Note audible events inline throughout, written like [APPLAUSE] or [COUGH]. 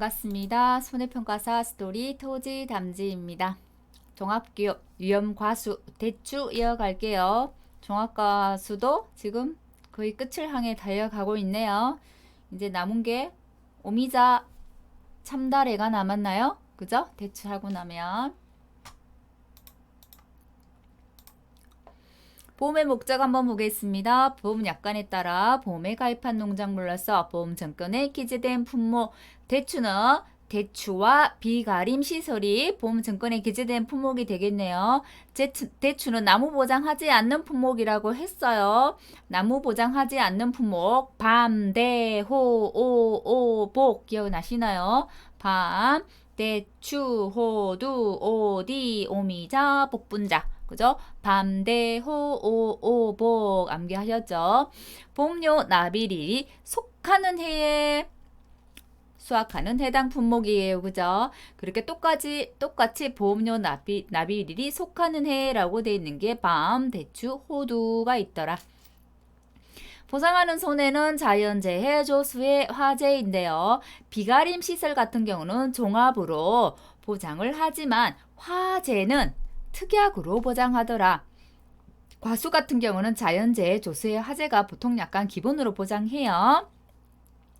반갑습니다. 손해평가사 스토리 토지 담지입니다. 종합교육 위험과수 대추 이어갈게요. 종합과수도 지금 거의 끝을 향해 달려가고 있네요. 이제 남은 게 오미자 참다래가 남았나요? 그죠? 대추하고 나면 보험의 목적 한번 보겠습니다. 보험 약관에 따라 보험에 가입한 농작물로서 보험 증권에 기재된 품목 대추는 대추와 비가림 시설이 보험 증권에 기재된 품목이 되겠네요. 제추, 대추 는 나무 보장하지 않는 품목이라고 했어요. 나무 보장하지 않는 품목 밤, 대, 호, 오, 오, 복 기억나시나요? 밤, 대추, 호 두, 오 디, 오미자, 복분자 그죠? 밤대호 오오복 암기하셨죠? 봄요 나비리 속하는 해에 수확하는 해당 품목이에요. 그죠? 그렇게 똑같이 똑같이 보험료 나비 나비릴이 속하는 해라고 돼 있는 게 밤, 대추, 호두가 있더라. 보상하는 손해는 자연재해, 조수의 화재인데요. 비가림 시설 같은 경우는 종합으로 보장을 하지만 화재는 특약으로 보장하더라. 과수 같은 경우는 자연재해, 조수의 화재가 보통 약간 기본으로 보장해요.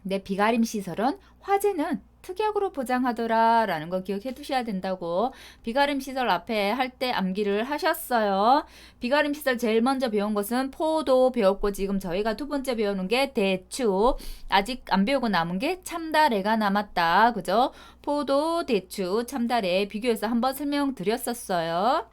근데 비가림 시설은 화재는 특약으로 보장하더라 라는 거 기억해 두셔야 된다고 비가림 시설 앞에 할 때 암기를 하셨어요. 비가림 시설 제일 먼저 배운 것은 포도 배웠고 지금 저희가 두 번째 배우는 게 대추 아직 안 배우고 남은 게 참다래가 남았다. 그죠? 포도, 대추, 참다래 비교해서 한번 설명드렸었어요.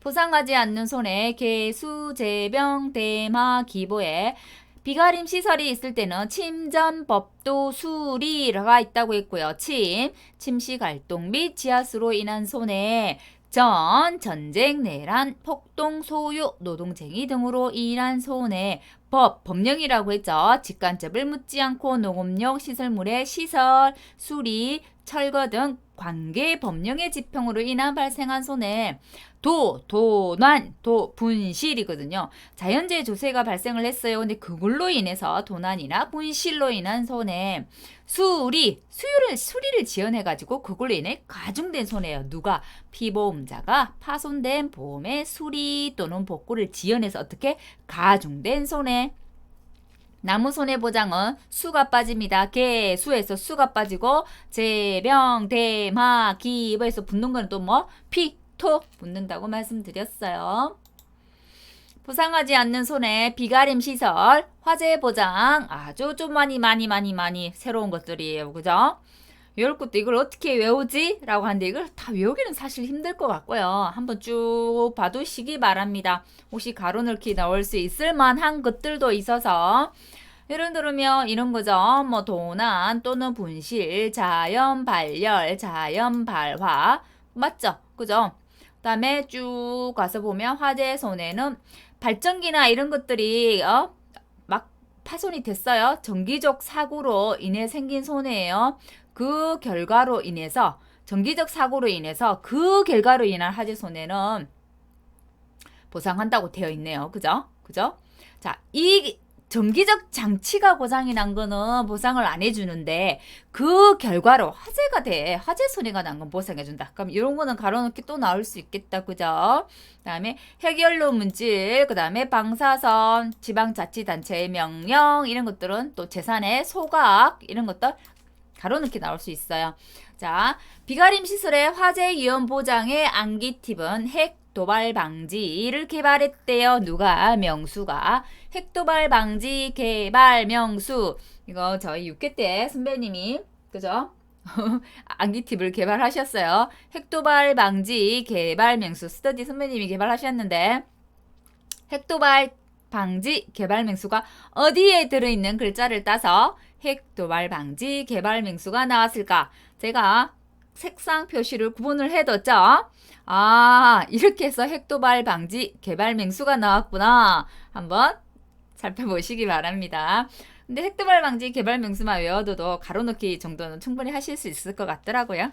보상하지 않는 손해 개수, 재병, 대마, 기보에 비가림 시설이 있을 때는 침전법도 수리가 있다고 했고요. 침, 침식 활동 및 지하수로 인한 손해, 전, 전쟁, 내란, 폭동, 소유, 노동쟁이 등으로 인한 손해, 법, 법령이라고 했죠. 직간접을 묻지 않고 농업용 시설물의 시설, 수리, 철거 등 관계 법령의 집행으로 인한 발생한 손해, 도, 도난, 도, 분실이거든요. 자연재해 조세가 발생을 했어요. 근데 그걸로 인해서 도난이나 분실로 인한 손해, 수리, 수유를, 수리를 지연해가지고 그걸로 인해 가중된 손해예요. 누가? 피보험자가 파손된 보험의 수리 또는 복구를 지연해서 어떻게? 가중된 손해. 나무 손해보장은 수가 빠집니다. 개, 수에서 수가 빠지고, 재병, 대마, 기부에서 붙는 거는 또 뭐? 피, 토 붙는다고 말씀드렸어요. 보상하지 않는 손해, 비가림 시설, 화재 보장 아주 좀 많이 많이 많이 많이 새로운 것들이에요. 그죠? 이럴 것도 이걸 어떻게 외우지? 라고 하는데 이걸 다 외우기는 사실 힘들 것 같고요. 한번 쭉 봐두시기 바랍니다. 혹시 가로 넣기 나올 수 있을 만한 것들도 있어서 예를 들면 이런 거죠. 뭐 도난 또는 분실, 자연 발열, 자연 발화 맞죠? 그죠? 그다음에 쭉 가서 보면 화재 손해는 발전기나 이런 것들이 어? 막 파손이 됐어요. 정기적 사고로 인해 생긴 손해예요. 그 결과로 인해서 정기적 사고로 인해서 그 결과로 인한 화재 손해는 보상한다고 되어 있네요. 그죠? 그죠? 자, 이 정기적 장치가 고장이 난 거는 보상을 안 해주는데 그 결과로 화재가 돼 화재 손해가 난 건 보상해준다. 그럼 이런 거는 가로놓기 또 나올 수 있겠다, 그죠? 그다음에 해결로 문질, 그다음에 방사선, 지방자치단체의 명령 이런 것들은 또 재산의 소각 이런 것들 가로놓기 나올 수 있어요. 자, 비가림 시설의 화재 위험 보장의 암기 팁은 핵 도발 방지를 개발했대요. 누가? 명수가. 핵도발 방지 개발 명수. 이거 저희 6회 때 선배님이 그죠? [LAUGHS] 암기 팁을 개발하셨어요. 핵도발 방지 개발 명수 스터디 선배님이 개발하셨는데 핵도발 방지 개발 명수가 어디에 들어있는 글자를 따서 핵도발 방지 개발 명수가 나왔을까? 제가 색상 표시를 구분을 해뒀죠. 아, 이렇게 해서 핵도발 방지 개발 맹수가 나왔구나. 한번 살펴보시기 바랍니다. 근데 핵도발 방지 개발 맹수만 외워둬도 가로놓기 정도는 충분히 하실 수 있을 것 같더라고요.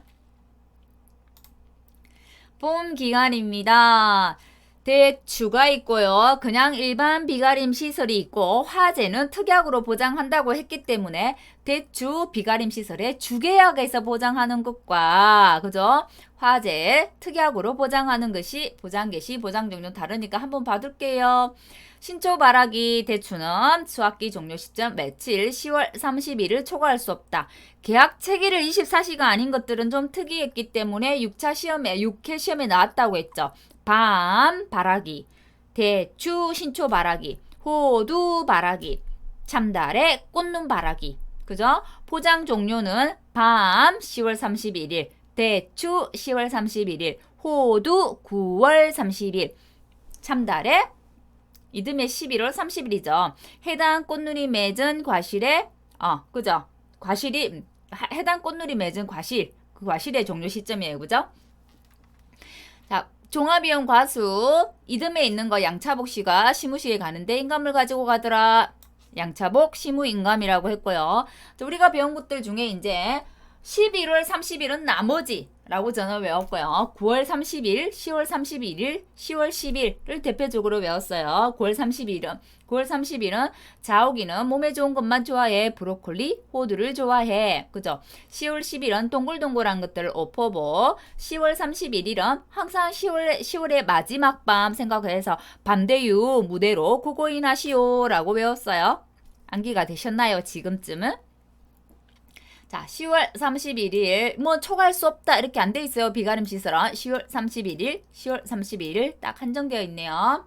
봄 기간입니다. 대추가 있고요. 그냥 일반 비가림 시설이 있고 화재는 특약으로 보장한다고 했기 때문에 대주 비가림 시설의 주계약에서 보장하는 것과 그죠? 화재 특약으로 보장하는 것이 보장 개시 보장 종료 다르니까 한번 봐둘게요. 신초 발악이 대추는 수학기 종료 시점 며칠 10월 31일 초과할 수 없다. 계약 체기를 24시가 아닌 것들은 좀 특이했기 때문에 6차 시험에 6회 시험에 나왔다고 했죠. 밤 발악이, 대추 신초 발악이, 호두 발악이, 참달에 꽃눈 발악이. 그죠? 포장 종료는 밤 10월 31일, 대추 10월 31일, 호두 9월 30일, 참달에 이듬해 11월 30일이죠. 해당 꽃눈이 맺은 과실에 어, 그죠? 과실이 하- 해당 꽃눈이 맺은 과실 그 과실의 종료 시점이에요. 그죠? 자, 종합이용 과수 이듬해 있는 거 양차복 씨가 시무실에 가는데 인감을 가지고 가더라. 양차복 시무 인감이라고 했고요. 자, 우리가 배운 것들 중에 이제 11월 30일은 나머지 라고 저는 외웠고요. 9월 30일, 10월 31일, 10월 10일을 대표적으로 외웠어요. 9월 30일은 9월 30일은 자욱이는 몸에 좋은 것만 좋아해. 브로콜리, 호두를 좋아해. 그죠? 10월 10일은 동글동글한 것들 오포보. 10월 31일은 항상 10월 10월의 마지막 밤 생각해서 밤대유 무대로 구고인 하시오라고 외웠어요. 암기가 되셨나요? 지금쯤은? 자, 10월 31일 뭐 초과할 수 없다 이렇게 안 돼 있어요. 비가림 시설은 10월 31일, 10월 31일 딱 한정되어 있네요.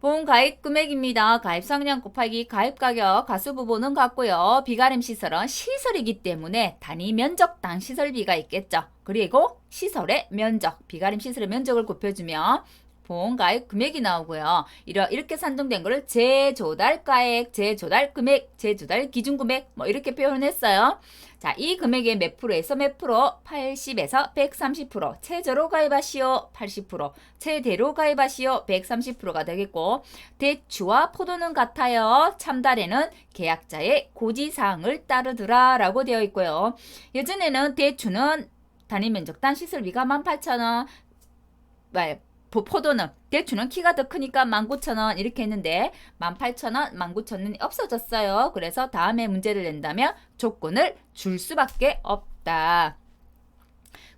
보험 가입 금액입니다. 가입 상량 곱하기 가입 가격 가수 부분은 같고요. 비가림 시설은 시설이기 때문에 단위 면적당 시설비가 있겠죠. 그리고 시설의 면적, 비가림 시설의 면적을 곱해주면 보험 가입 금액이 나오고요. 이러, 이렇게 산정된 거를 재조달가액, 재조달 금액, 재조달 기준 금액 뭐 이렇게 표현했어요. 자, 이 금액의 몇 프로에서 몇 프로? 80에서 130%. 최저로 가입하시오. 80%. 최대로 가입하시오. 130%가 되겠고 대추와 포도는 같아요. 참달에는 계약자의 고지사항을 따르더라 라고 되어 있고요. 예전에는 대추는 단위 면적당 시설비가 18,000원. 포도는 대추는 키가 더 크니까 19,000원 이렇게 했는데 18,000원, 19,000원이 없어졌어요. 그래서 다음에 문제를 낸다면 조건을 줄 수밖에 없다.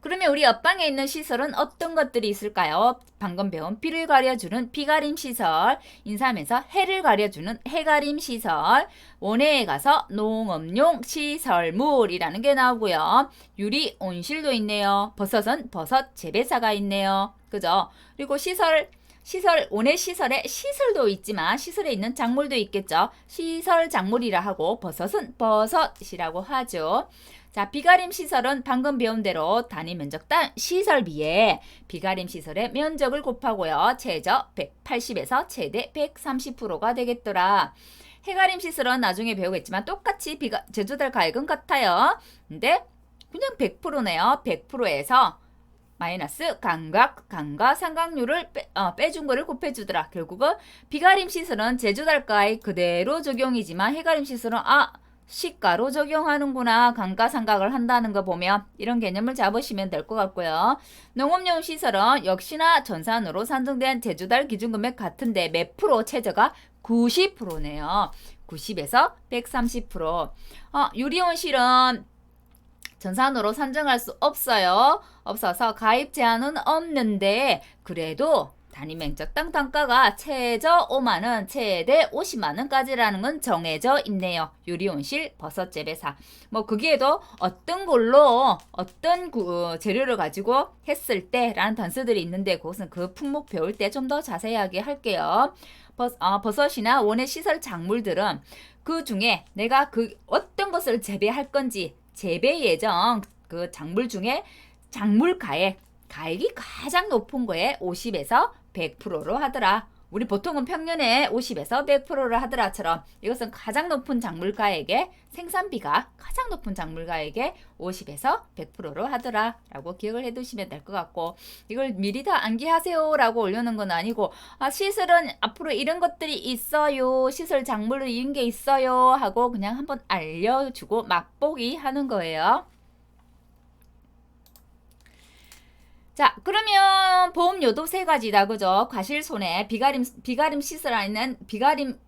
그러면 우리 옆방에 있는 시설은 어떤 것들이 있을까요? 방금 배운 비를 가려주는 비가림 시설, 인삼에서 해를 가려주는 해가림 시설, 원해에 가서 농업용 시설물이라는 게 나오고요. 유리 온실도 있네요. 버섯은 버섯 재배사가 있네요. 그죠? 그리고 시설 시설 원예 시설에 시설도 있지만 시설에 있는 작물도 있겠죠. 시설 작물이라 하고 버섯은 버섯이라고 하죠. 자, 비가림 시설은 방금 배운 대로 단위 면적당 시설비에 비가림 시설의 면적을 곱하고요. 최저 180에서 최대 130%가 되겠더라. 해가림 시설은 나중에 배우겠지만 똑같이 비가 제조달 가액은 같아요. 근데 그냥 100%네요. 100%에서 마이너스 감각, 감가, 상각률을 빼, 어, 빼준 거를 곱해주더라. 결국은 비가림 시설은 제조달가에 그대로 적용이지만 해가림 시설은 아 시가로 적용하는구나 감가상각을 한다는 거 보면 이런 개념을 잡으시면 될 것 같고요. 농업용 시설은 역시나 전산으로 산정된 제조달 기준금액 같은데 몇 프로 최저가 90%네요. 90에서 130%. 어, 유리온 실은 전산으로 산정할 수 없어요. 없어서 가입 제한은 없는데 그래도 단위 면적당 단가가 최저 5만 원, 최대 50만 원까지라는 건 정해져 있네요. 유리온실 버섯 재배사. 뭐 거기에도 어떤 걸로 어떤 구- 재료를 가지고 했을 때라는 단서들이 있는데 그것은 그 품목 배울 때 좀 더 자세하게 할게요. 버, 어, 버섯이나 원예 시설 작물들은 그 중에 내가 그 어떤 것을 재배할 건지 재배 예정 그 작물 중에 작물 가액 가액이 가장 높은 거에 50에서 100%로 하더라. 우리 보통은 평년에 50에서 100%를 하더라처럼 이것은 가장 높은 작물가액의 생산비가 가장 높은 작물가액의 50에서 100%로 하더라 라고 기억을 해두시면 될 것 같고 이걸 미리 다 암기하세요 라고 올려놓은 건 아니고 아 시설은 앞으로 이런 것들이 있어요 시설 작물로 이런 게 있어요 하고 그냥 한번 알려주고 맛보기 하는 거예요. 자, 그러면 보험료도 세 가지다, 그죠? 과실 손해, 비가림, 비가림 시설 안에는 비가림,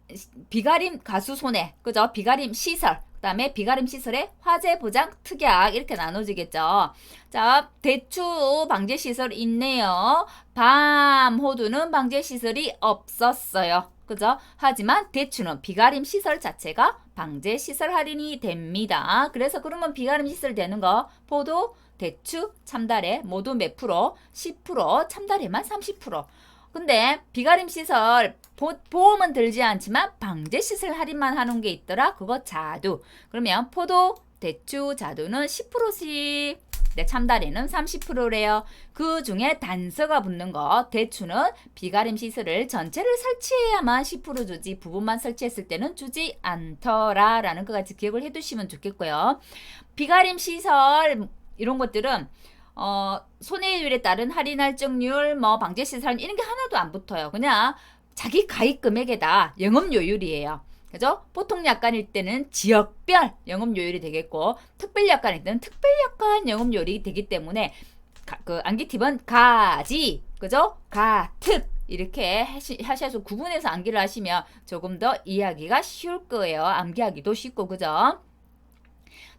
비가림 가수 손해, 그죠? 비가림 시설, 그 그다음에 비가림 시설의 화재 보장 특약 이렇게 나눠지겠죠. 자, 대추 방제 시설 있네요. 밤 호두는 방제 시설이 없었어요. 그죠? 하지만 대추는 비가림 시설 자체가 방제 시설 할인이 됩니다. 그래서 그러면 비가림 시설 되는 거 포도, 대추, 참다래 모두 몇 프로? 10%, 참다래만 30%. 근데 비가림 시설 보, 보험은 들지 않지만 방제 시설 할인만 하는 게 있더라. 그거 자두. 그러면 포도, 대추, 자두는 10%씩 네, 참다리는 30%래요. 그 중에 단서가 붙는 거 대추는 비가림 시설을 전체를 설치해야만 10% 주지 부분만 설치했을 때는 주지 않더라라는 것 같이 기억을 해 두시면 좋겠고요. 비가림 시설 이런 것들은 어, 손해율에 따른 할인 할증률, 뭐 방제 시설 이런 게 하나도 안 붙어요. 그냥 자기 가입 금액에다 영업료율이에요. 그죠? 보통 약관일 때는 지역별 영업료율이 되겠고 특별 약관일 때는 특별 약관 영업료율이 되기 때문에 가, 그 암기팁은 가지, 그죠? 가특 이렇게 하시, 하셔서 구분해서 암기를 하시면 조금 더 이해하기가 쉬울 거예요. 암기하기도 쉽고 그죠?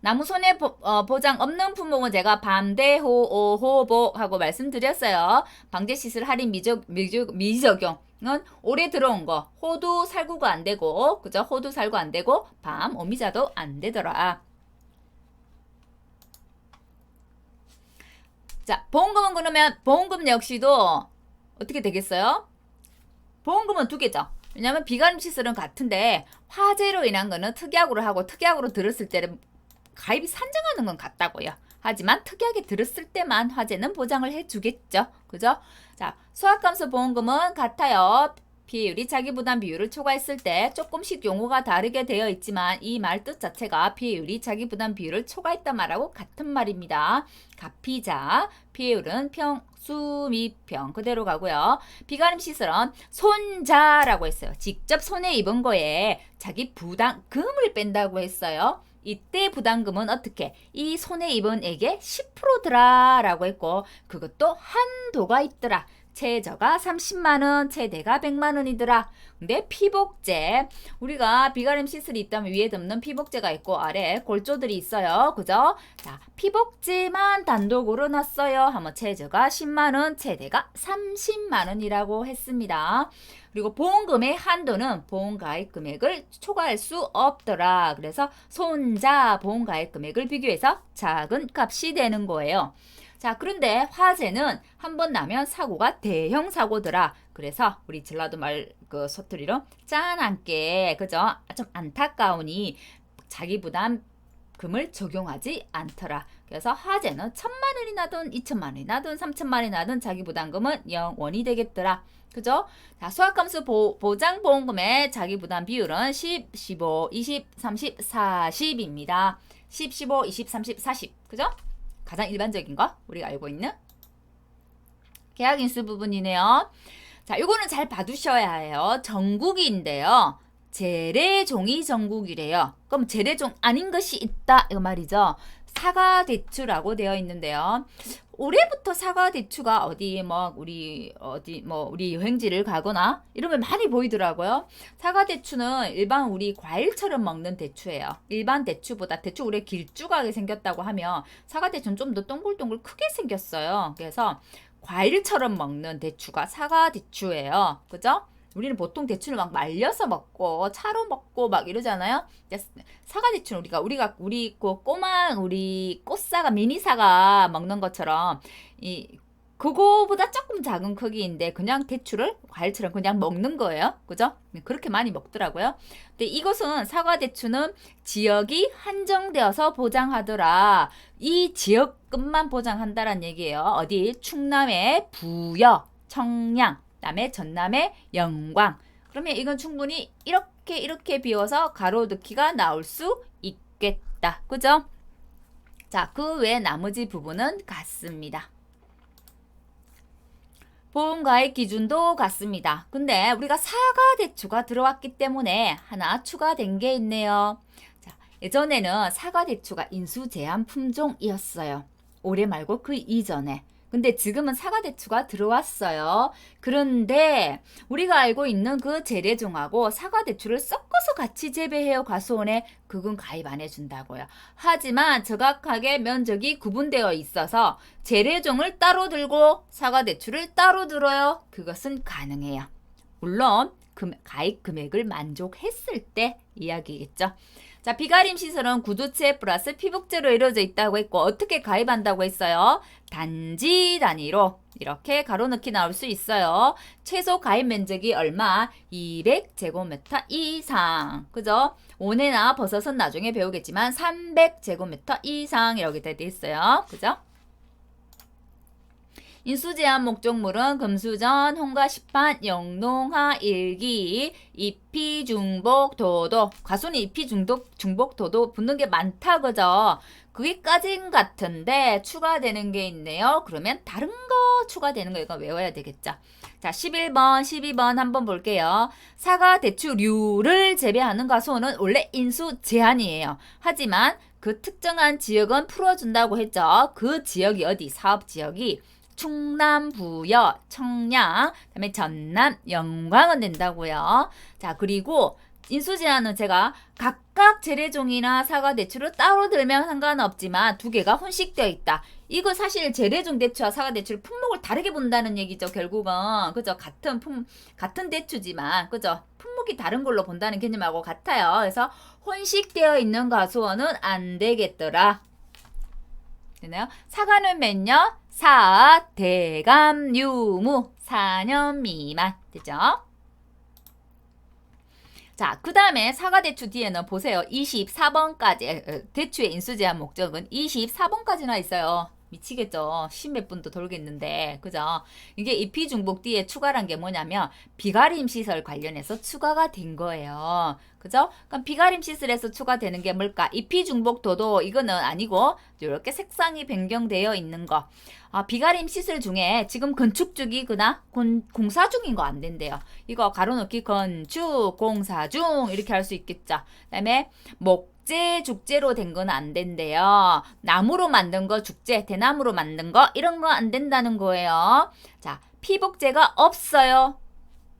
나무 손해 보, 어, 보장 없는 품목은 제가 반대호, 오호보 하고 말씀드렸어요. 방제 시설 할인 미적, 미적, 미적용 은 올해 들어온 거 호두 살구가 안 되고 그죠? 호두 살구 안 되고 밤 오미자도 안 되더라. 자, 보험금은 그러면 보험금 역시도 어떻게 되겠어요? 보험금은 두 개죠. 왜냐하면 비가림 시설은 같은데 화재로 인한 거는 특약으로 하고 특약으로 들었을 때는 가입이 산정하는 건 같다고요. 하지만 특약에 들었을 때만 화재는 보장을 해주겠죠. 그죠? 자, 수학감소 보험금은 같아요. 피해율이 자기 부담 비율을 초과했을 때 조금씩 용어가 다르게 되어 있지만 이 말 뜻 자체가 피해율이 자기 부담 비율을 초과했다 말하고 같은 말입니다. 가피자, 피해율은 평, 수, 미, 평 그대로 가고요. 비가림 시설은 손자라고 했어요. 직접 손에 입은 거에 자기 부담금을 뺀다고 했어요. 이때 부담금은 어떻게? 이 손에 입은 액의 10%더라 라고 했고 그것도 한도가 있더라. 최저가 30만 원, 최대가 100만 원이더라. 근데 피복제 우리가 비가림 시설이 있다면 위에 덮는 피복제가 있고 아래 골조들이 있어요. 그죠? 자, 피복제만 단독으로 놨어요. 하면 최저가 10만 원, 최대가 30만 원이라고 했습니다. 그리고 보험금의 한도는 보험가입 금액을 초과할 수 없더라. 그래서 손자 보험가입 금액을 비교해서 작은 값이 되는 거예요. 자, 그런데 화재는 한 번 나면 사고가 대형 사고더라. 그래서 우리 전라도 말 그 소투리로 짠안게 그죠? 좀 안타까우니 자기 부담 금을 적용하지 않더라. 그래서 화재는 천만 원이 나든 이천만 원이 나든 삼천만 원이 나든 자기 부담금은 영원이 되겠더라. 그죠? 자, 수학감수 보, 보장 보험금의 자기 부담 비율은 10, 15, 20, 30, 40입니다. 10, 15, 20, 30, 40. 그죠? 가장 일반적인 거 우리가 알고 있는 계약 인수 부분이네요. 자, 요거는 잘 봐두셔야 해요. 전국인데요. 재래종이 전국이래요. 그럼 재래종 아닌 것이 있다 이 말이죠. 사과 대추라고 되어 있는데요. 올해부터 사과 대추가 어디 뭐 우리 어디 뭐 우리 여행지를 가거나 걸 많이 보이더라고요. 사과 대추는 일반 우리 과일처럼 먹는 대추예요. 일반 대추보다 대추 올해 길쭉하게 생겼다고 하면 사과 대추는 좀 더 동글동글 크게 생겼어요. 그래서 과일처럼 먹는 대추가 사과 대추예요. 그죠? 우리는 보통 대추를 막 말려서 먹고 차로 먹고 막 이러잖아요. 사과 대추는 우리가 우리가 우리 그 꼬마 우리 꽃사과 미니 사과 먹는 것처럼 이 그거보다 조금 작은 크기인데 그냥 대추를 과일처럼 그냥 먹는 거예요. 그죠? 그렇게 많이 먹더라고요. 근데 이것은 사과 대추는 지역이 한정되어서 보장하더라. 이 지역끝만 보장한다란 얘기예요. 어디? 충남의 부여, 청량, 그다음에 전남의 영광. 그러면 이건 충분히 이렇게 이렇게 비워서 가로등기가 나올 수 있겠다. 그죠? 자, 그 외 나머지 부분은 같습니다. 보험가입 기준도 같습니다. 근데 우리가 사과 대추가 들어왔기 때문에 하나 추가된 게 있네요. 자, 예전에는 사과 대추가 인수 제한 품종이었어요. 올해 말고 그 이전에. 근데 지금은 사과 대추가 들어왔어요. 그런데 우리가 알고 있는 그 재래종하고 사과 대추를 섞어서 같이 재배해요 과수원에 그건 가입 안 해준다고요. 하지만 정확하게 면적이 구분되어 있어서 재래종을 따로 들고 사과 대추를 따로 들어요. 그것은 가능해요. 물론 금, 가입 금액을 만족했을 때 이야기겠죠. 자, 비가림 시설은 구두체 플러스 피복제로 이루어져 있다고 했고 어떻게 가입한다고 했어요? 단지 단위로 이렇게 가로넣기 나올 수 있어요. 최소 가입 면적이 얼마? 200제곱미터 이상. 그죠? 온해나 버섯은 나중에 배우겠지만 300제곱미터 이상 이렇게 돼 있어요. 그죠? 인수제한 목적물은 금수전, 홍가 시판, 영농하, 일기, 이피, 중복, 도도. 가수는 이피, 중독, 중복, 도도 붙는 게 많다 그죠? 그게까진 같은데 추가되는 게 있네요. 그러면 다른 거 추가되는 거 이거 외워야 되겠죠. 자, 11번, 12번 한번 볼게요. 사과 대추 류를 재배하는 가수는 원래 인수 제한이에요. 하지만 그 특정한 지역은 풀어준다고 했죠. 그 지역이 어디? 사업 지역이 충남, 부여, 청량, 그다음에 전남, 영광은 된다고요. 자, 그리고 인수 제한은 제가 각각 재래종이나 사과 대추를 따로 들면 상관없지만 두 개가 혼식되어 있다. 이거 사실 재래종 대추와 사과 대추를 품목을 다르게 본다는 얘기죠. 결국은 그죠? 같은 품 같은 대추지만 그죠? 품목이 다른 걸로 본다는 개념하고 같아요. 그래서 혼식되어 있는 가수원은 안 되겠더라. 되나요? 사과는 몇 년? 사, 대감, 유무, 4년 미만. 되죠? 자, 그 다음에 사과대추 뒤에는 보세요. 24번까지, 대추의 인수제한 목적은 24번까지나 있어요. 미치겠죠. 십몇 분도 돌겠는데, 그죠? 이게 입히 중복 뒤에 추가란 게 뭐냐면, 비가림 시설 관련해서 추가가 된 거예요. 그죠? 그럼 비가림 시설에서 추가되는 게 뭘까? 입히 중복 도도 이거는 아니고, 이렇게 색상이 변경되어 있는 거. 아, 비가림 시설 중에 지금 건축 중이거나 공, 공사 중인 거 안 된대요. 이거 가로넣기 건축, 공사 중 이렇게 할 수 있겠죠. 그다음에 목 재, 죽재로 된 건 안 된대요. 나무로 만든 거 죽재, 대나무로 만든 거 이런 거 안 된다는 거예요. 자, 피복재가 없어요.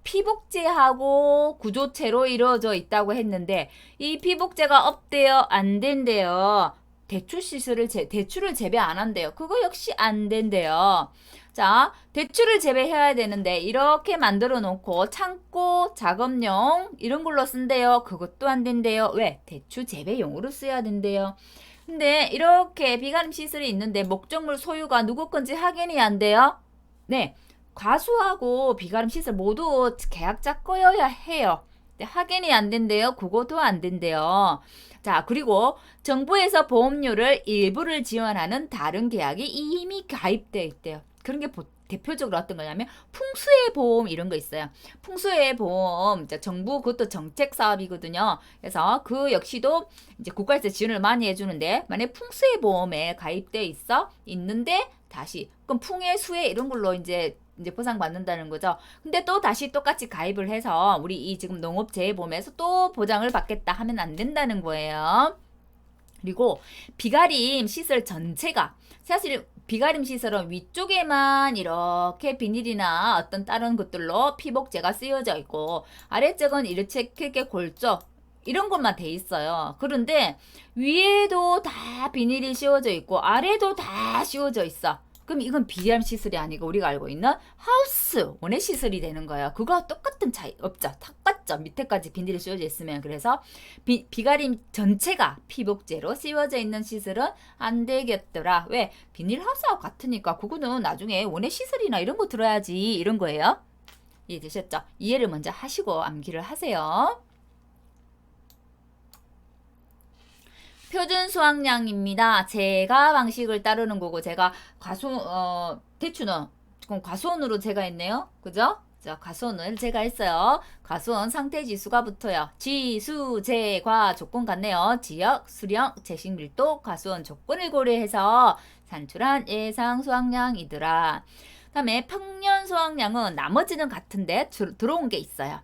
피복제하고 구조체로 이루어져 있다고 했는데 이 피복제가 없대요. 안 된대요. 대출 시설을 제, 대출을 재배 안 한대요. 그거 역시 안 된대요. 자, 대출을 재배해야 되는데 이렇게 만들어 놓고 창고 작업용 이런 걸로 쓴대요. 그것도 안 된대요. 왜? 대출 재배용으로 써야 된대요. 근데 이렇게 비가림 시설이 있는데 목적물 소유가 누구 건지 확인이 안 돼요. 네. 과수하고 비가림 시설 모두 계약자 거여야 해요. 확인이 안 된대요. 그것도 안 된대요. 자, 그리고 정부에서 보험료를 일부를 지원하는 다른 계약이 이미 가입되어 있대요. 그런 게 대표적으로 어떤 거냐면 풍수의 보험 이런 거 있어요. 풍수의 보험 정부 그것도 정책 사업이거든요. 그래서 그 역시도 이제 국가에서 지원을 많이 해주는데 만약 풍수의 보험에 가입돼 있어 있는데 다시 그럼 풍의 수혜 이런 걸로 이제 이제 보상받는다는 거죠. 근데 또 다시 똑같이 가입을 해서 우리 이 지금 농업재해보험에서 또 보장을 받겠다 하면 안 된다는 거예요. 그리고 비가림 시설 전체가 사실 비가림 시설은 위쪽에만 이렇게 비닐이나 어떤 다른 것들로 피복제가 쓰여져 있고 아래쪽은 이렇게 골조 이런 것만 돼 있어요. 그런데 위에도 다 비닐이 씌워져 있고 아래도 다 씌워져 있어. 그럼 이건 비암 시설이 아니고 우리가 알고 있는 하우스 원의 시설이 되는 거예요. 그거 똑같은 차이 없죠. 탁같죠. 밑에까지 비닐이 씌워져 있으면 그래서 비, 비가림 전체가 피복제로 씌워져 있는 시설은 안 되겠더라. 왜? 비닐 하우스하고 같으니까 그거는 나중에 원의 시설이나 이런 거 들어야지 이런 거예요. 이해되셨죠? 이해를 먼저 하시고 암기를 하세요. 표준 수확량입니다. 제가 방식을 따르는 거고 제가 과수 어 대추는 그럼 과수원으로 제가 했네요. 그죠? 자, 과수원을 제가 했어요. 과수원 상태 지수가 붙어요. 지수, 제, 과 조건 같네요. 지역, 수령, 재식 밀도, 과수원 조건을 고려해서 산출한 예상 수확량이더라. 다음에 평년 수확량은 나머지는 같은데 들어온 게 있어요.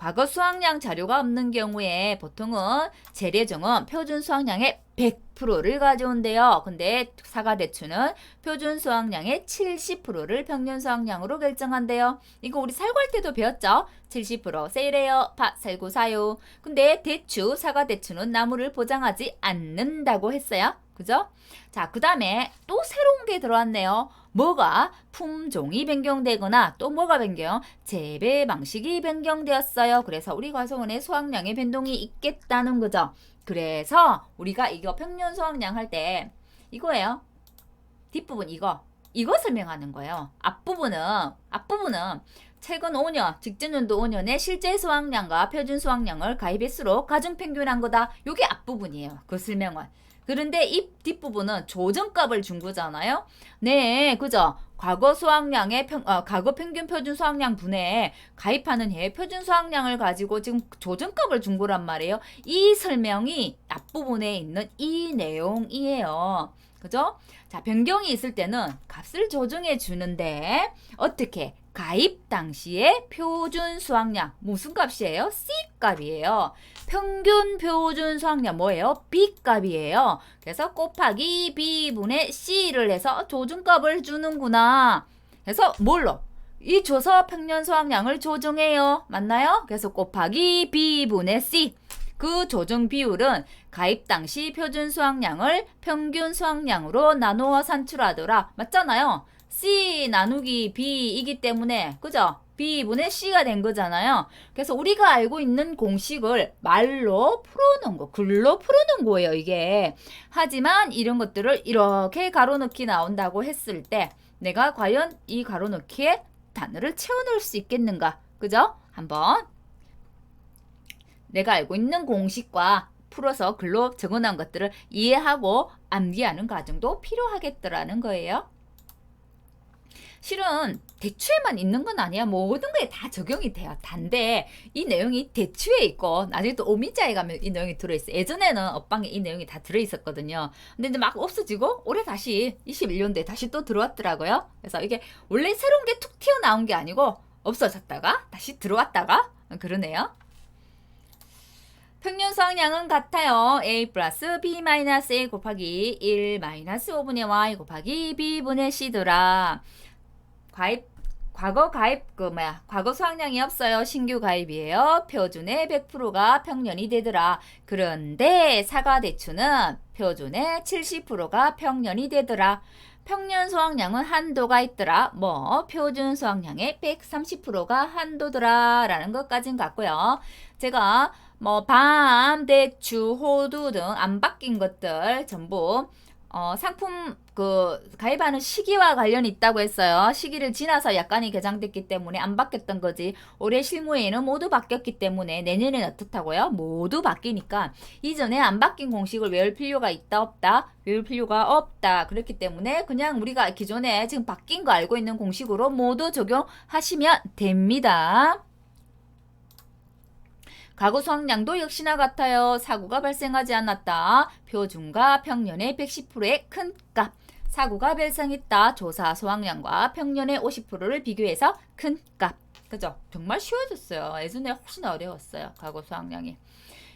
과거 수확량 자료가 없는 경우에 보통은 재래종은 표준 수확량의 100%를 가져온대요. 근데 사과대추는 표준 수확량의 70%를 평년 수확량으로 결정한대요. 이거 우리 살구할 때도 배웠죠? 70% 세일해요. 파 살구 사요. 근데 대추, 사과대추는 나무를 보장하지 않는다고 했어요. 그죠? 자, 그 다음에 또 새로운 게 들어왔네요. 뭐가 품종이 변경되거나 또 뭐가 변경? 재배 방식이 변경되었어요. 그래서 우리 과수원의 수확량의 변동이 있겠다는 거죠. 그래서 우리가 이거 평년 수확량 할 때 이거예요. 뒷부분 이거. 이거 설명하는 거예요. 앞부분은 앞부분은 최근 5년, 직전연도 5년의 실제 수확량과 표준 수확량을 가입했수록 가중 평균한 거다. 요게 앞부분이에요. 그 설명은. 그런데 이 뒷부분은 조정값을 준 거잖아요. 네, 그죠? 과거 수확량의 평, 어, 과거 평균 표준 수확량 분에 가입하는 해 표준 수확량을 가지고 지금 조정값을 준 거란 말이에요. 이 설명이 앞부분에 있는 이 내용이에요. 그죠? 자, 변경이 있을 때는 값을 조정해 주는데 어떻게? 가입 당시에 표준 수확량 무슨 값이에요? C 값이에요. 평균 표준 수확량 뭐예요? B 값이에요. 그래서 곱하기 B분의 C를 해서 조정값을 주는구나. 그래서 뭘로? 이 줘서 평년 수확량을 조정해요. 맞나요? 그래서 곱하기 B분의 C. 그 조정 비율은 가입 당시 표준 수확량을 평균 수확량으로 나누어 산출하더라. 맞잖아요. C 나누기 B이기 때문에 그죠? B분의 C가 된 거잖아요. 그래서 우리가 알고 있는 공식을 말로 풀어놓은 거, 글로 풀어놓은 거예요, 이게. 하지만 이런 것들을 이렇게 가로넣기 나온다고 했을 때 내가 과연 이 가로넣기에 단어를 채워넣을 수 있겠는가? 그죠? 한번 내가 알고 있는 공식과 풀어서 글로 적어놓은 것들을 이해하고 암기하는 과정도 필요하겠더라는 거예요. 실은 대추에만 있는 건 아니야. 모든 거에 다 적용이 돼요. 단데 이 내용이 대추에 있고 나중에 또 오미자에 가면 이 내용이 들어있어. 예전에는 업방에 이 내용이 다 들어있었거든요. 근데 이제 막 없어지고 올해 다시 21년도에 다시 또 들어왔더라고요. 그래서 이게 원래 새로운 게 툭 튀어나온 게 아니고 없어졌다가 다시 들어왔다가 그러네요. 평균 수확량은 같아요. a 플러스 b 마이너스 a 곱하기 1 마이너스 5분의 y 곱하기 b분의 c더라. 가입 과거 가입 그 뭐야 과거 수확량이 없어요. 신규 가입이에요. 표준의 100%가 평년이 되더라. 그런데 사과 대추는 표준의 70%가 평년이 되더라. 평년 수확량은 한도가 있더라. 뭐 표준 수확량의 130%가 한도더라. 라는 것까진 같고요. 제가 뭐 밤, 대추, 호두 등 안 바뀐 것들 전부 어, 상품 그 가입하는 시기와 관련이 있다고 했어요. 시기를 지나서 약간이 개장됐기 때문에 안 바뀌었던 거지. 올해 실무에는 모두 바뀌었기 때문에 내년에는 어떻다고요? 모두 바뀌니까 이전에 안 바뀐 공식을 외울 필요가 있다 없다? 외울 필요가 없다. 그렇기 때문에 그냥 우리가 기존에 지금 바뀐 거 알고 있는 공식으로 모두 적용하시면 됩니다. 가구 수확량도 역시나 같아요. 사고가 발생하지 않았다. 표준과 평년의 110%의 큰 값. 사고가 발생했다. 조사 수확량과 평년의 50%를 비교해서 큰 값. 그죠? 정말 쉬워졌어요. 예전에 훨씬 어려웠어요. 가구 수확량이.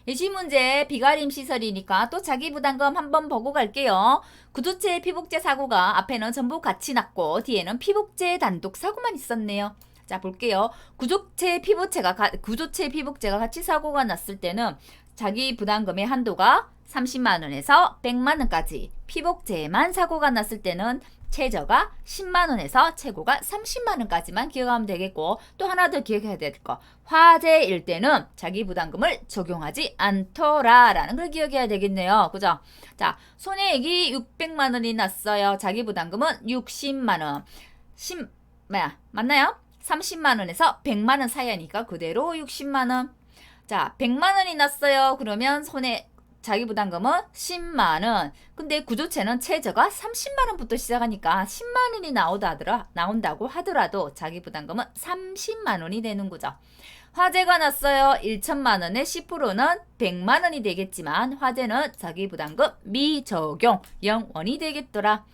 예시 문제 비가림 시설이니까 또 자기 부담금 한번 보고 갈게요. 구조체 피복제 사고가 앞에는 전부 같이 났고 뒤에는 피복제 단독 사고만 있었네요. 자 볼게요. 구조체 피복제가 가, 구조체 피복제가 같이 사고가 났을 때는 자기 부담금의 한도가 30만 원에서 100만 원까지 피복제만 사고가 났을 때는 최저가 10만 원에서 최고가 30만 원까지만 기억하면 되겠고 또 하나 더 기억해야 될 거. 화재일 때는 자기 부담금을 적용하지 않더라라는 걸 기억해야 되겠네요. 그죠? 자, 손해액이 600만 원이 났어요. 자기 부담금은 60만 원. 10 뭐야? 맞나요? 30만 원에서 100만 원 사이니까 그대로 60만 원. 자, 100만 원이 났어요. 그러면 손해 자기 부담금은 10만 원. 근데 구조체는 최저가 30만 원부터 시작하니까 10만 원이 나오다더라 나온다고 하더라도 자기 부담금은 30만 원이 되는 거죠. 화재가 났어요. 1천만 원의 10%는 100만 원이 되겠지만 화재는 자기 부담금 미적용 0원이 되겠더라.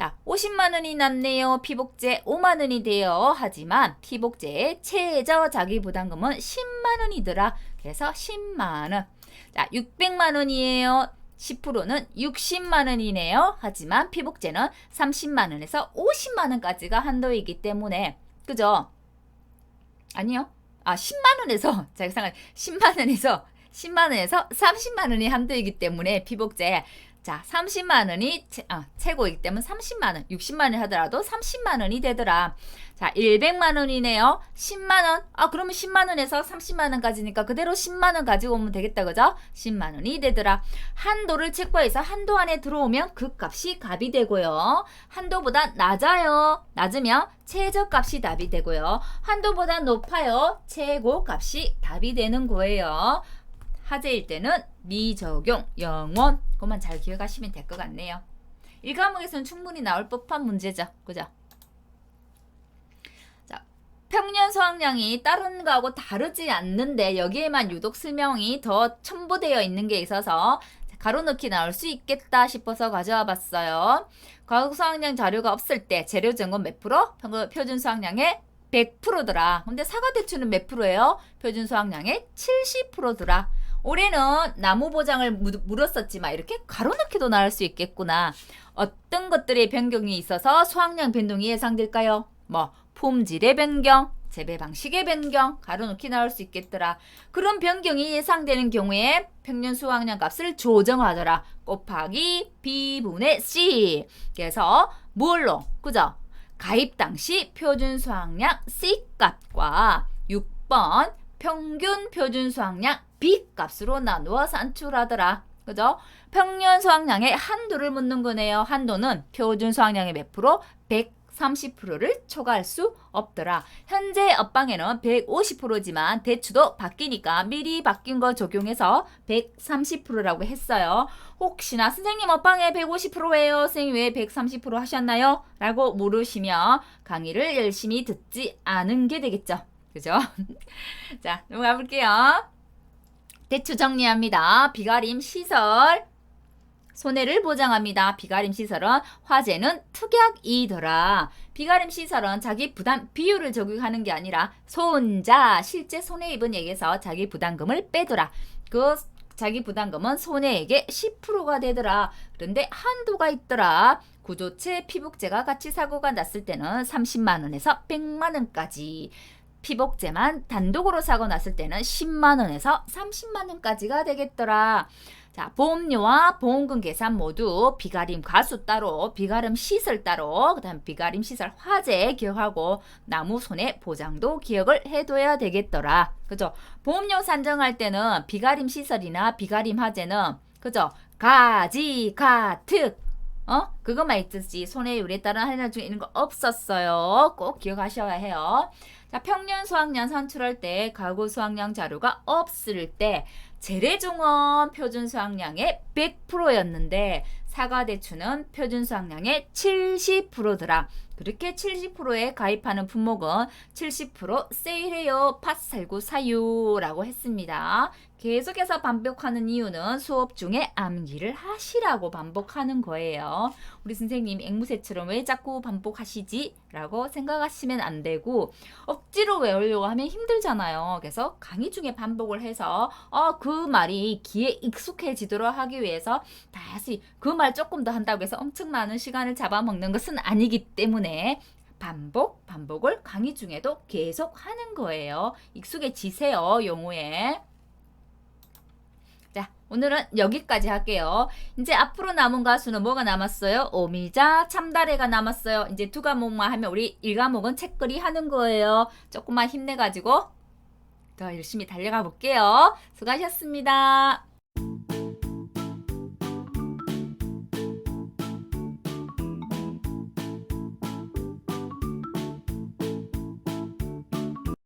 자, 50만 원이 났네요. 피복제 5만 원이 돼요. 하지만 피복제의 최저 자기 부담금은 10만 원이더라. 그래서 10만 원. 자, 600만 원이에요. 10%는 60만 원이네요. 하지만 피복제는 30만 원에서 50만 원까지가 한도이기 때문에 그죠? 아니요. 아 10만 원에서 [LAUGHS] 제가 생각 10만 원에서 10만 원에서 30만 원이 한도이기 때문에 피복제 자 30만 원이 최, 아, 최고이기 때문에 30만 원 60만 원 하더라도 30만 원이 되더라. 자 100만 원이네요. 10만 원 아 그러면 10만 원에서 30만 원까지니까 그대로 10만 원 가지고 오면 되겠다 그죠? 10만 원이 되더라. 한도를 체크해서 한도 안에 들어오면 그 값이 값이 되고요. 한도보다 낮아요. 낮으면 최저값이 답이 되고요. 한도보다 높아요. 최고값이 답이 되는 거예요 하재일 때는 미적용, 영원 그것만 잘 기억하시면 될 것 같네요. 1과목에서는 충분히 나올 법한 문제죠. 그죠? 자, 평년 수확량이 다른 거하고 다르지 않는데 여기에만 유독 설명이 더 첨부되어 있는 게 있어서 가로넣기 나올 수 있겠다 싶어서 가져와 봤어요. 과거 수확량 자료가 없을 때 재료 점검 몇 프로? 평- 표준 수확량의 100%더라. 근데 사과 대추는 몇 프로예요? 표준 수확량의 70%더라. 올해는 나무 보장을 물- 물었었지만 이렇게 가로넣기도 나올 수 있겠구나. 어떤 것들의 변경이 있어서 수확량 변동이 예상될까요? 뭐 품질의 변경, 재배 방식의 변경, 가로넣기 나올 수 있겠더라. 그런 변경이 예상되는 경우에 평년 수확량 값을 조정하더라. 곱하기 B분의 C. 그래서 뭘로? 그죠? 가입 당시 표준 수확량 C 값과 6번 평균 표준 수확량 B 값으로 나누어 산출하더라. 그죠? 평년 수확량의 한도를 묻는 거네요. 한도는 표준 수확량의 몇 프로? 130%를 초과할 수 없더라. 현재 업방에는 150%지만 대추도 바뀌니까 미리 바뀐 거 적용해서 130%라고 했어요. 혹시나 선생님 업방에 150%예요. 선생님 왜 130% 하셨나요? 라고 물으시면 강의를 열심히 듣지 않은 게 되겠죠. 그죠? [LAUGHS] 자, 넘어가 볼게요. 대추 정리합니다. 비가림 시설. 손해를 보장합니다. 비가림 시설은 화재는 특약이더라. 비가림 시설은 자기 부담 비율을 적용하는 게 아니라 손자 실제 손해 입은 얘기해서 자기 부담금을 빼더라. 그 자기 부담금은 손해액의 10%가 되더라. 그런데 한도가 있더라. 구조체 피복제가 같이 사고가 났을 때는 30만 원에서 100만 원까지 피복제만 단독으로 사고 났을 때는 10만 원에서 30만 원까지가 되겠더라. 자, 보험료와 보험금 계산 모두 비가림 가수 따로, 비가림 시설 따로, 그 다음 비가림 시설 화재 기억하고 나무 손해 보장도 기억을 해둬야 되겠더라. 그죠? 보험료 산정할 때는 비가림 시설이나 비가림 화재는 그죠? 가지, 가, 특 어? 그것만 있듯이 손해율에 따른 할인 중에 있는 거 없었어요. 꼭 기억하셔야 해요. 자, 평년 수확량 산출할 때 가구 수확량 자료가 없을 때 재래종원 표준 수확량의 100%였는데 사과 대추는 표준 수확량의 70%더라. 그렇게 70%에 가입하는 품목은 70% 세일해요. 팥 살고 사요라고 했습니다. 계속해서 반복하는 이유는 수업 중에 암기를 하시라고 반복하는 거예요. 우리 선생님 앵무새처럼 왜 자꾸 반복하시지? 라고 생각하시면 안 되고 억지로 외우려고 하면 힘들잖아요. 그래서 강의 중에 반복을 해서 어, 그 말이 귀에 익숙해지도록 하기 위해서 다시 그 말 조금 더 한다고 해서 엄청 많은 시간을 잡아먹는 것은 아니기 때문에 반복, 반복을 강의 중에도 계속 하는 거예요. 익숙해지세요, 용어에. 자, 오늘은 여기까지 할게요. 이제 앞으로 남은 가수는 뭐가 남았어요? 오미자, 참다래가 남았어요. 이제 두 과목만 하면 우리 1과목은 책거리 하는 거예요. 조금만 힘내가지고 더 열심히 달려가 볼게요. 수고하셨습니다.